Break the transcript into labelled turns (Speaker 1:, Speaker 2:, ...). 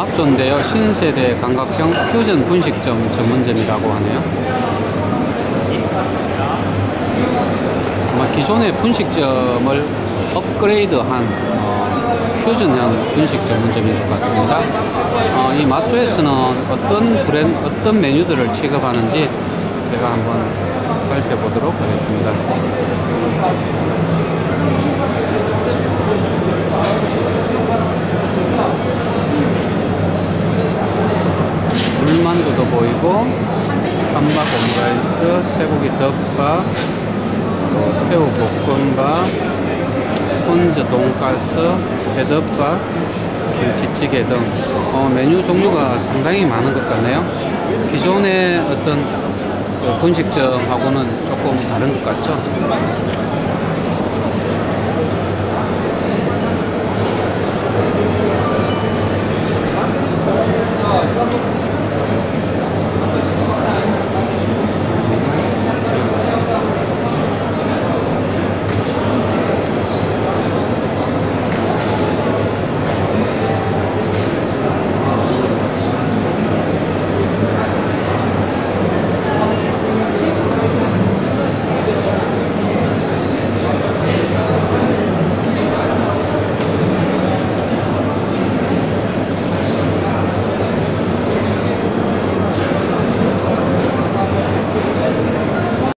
Speaker 1: 마합조인데요. 신세대 감각형 퓨전 분식점 전문점이라고 하네요. 아마 기존의 분식점을 업그레이드한 어, 퓨전형 분식 전문점인 것 같습니다. 어, 이 마조에서는 어떤 브랜 어떤 메뉴들을 취급하는지 제가 한번 살펴보도록 하겠습니다. 보이고 한박 오므라이스, 쇠고기 덮밥, 또 새우 볶음밥, 혼즈 돈가스, 회덮밥, 김치찌개 등 어, 메뉴 종류가 상당히 많은 것 같네요. 기존의 어떤 그 분식점하고는 조금 다른 것 같죠?